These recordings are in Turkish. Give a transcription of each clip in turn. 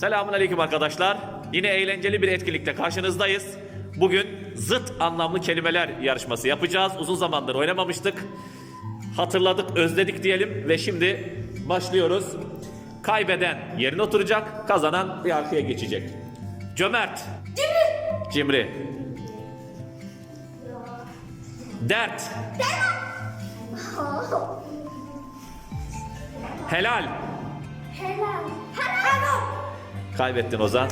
Selamun aleyküm arkadaşlar. Yine eğlenceli bir etkinlikte karşınızdayız. Bugün zıt anlamlı kelimeler yarışması yapacağız. Uzun zamandır oynamamıştık. Hatırladık, özledik diyelim ve şimdi başlıyoruz. Kaybeden yerine oturacak, kazanan bir arkaya geçecek. Cömert. Cimri. Cimri. Dert. Helal. Helal. Helal. Kaybettin Ozan.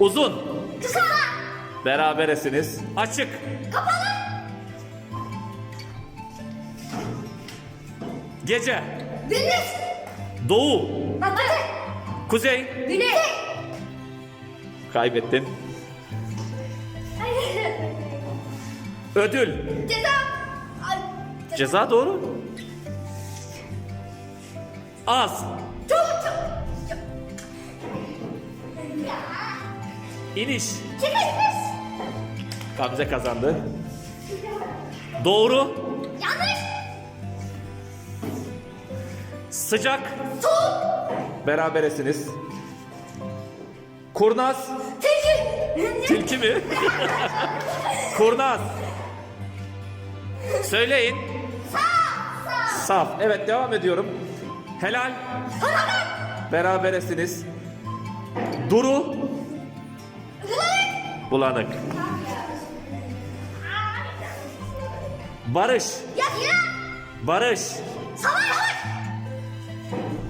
Uzun. Kısa. Beraberesiniz. Açık. Kapalı. Gece. Gündüz. Doğu. Batı. Kuzey. Güney. Kaybettin. Ödül. Ceza. Ay, Ceza doğru. Az. İniş. Çıkışmış. Gamze kazandı. Doğru. Yanlış. Sıcak. Soğuk. Beraberesiniz. Kurnaz. Tilki. Tilki mi? Kurnaz. Söyleyin. Saf. Evet devam ediyorum. Helal. Beraberesiniz. Duru. Bulanık. Barış. Barış.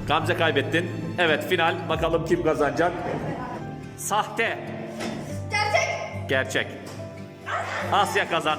Gamze kaybettin. Evet final. Bakalım kim kazanacak. Sahte. Gerçek. Gerçek. Asya kazan.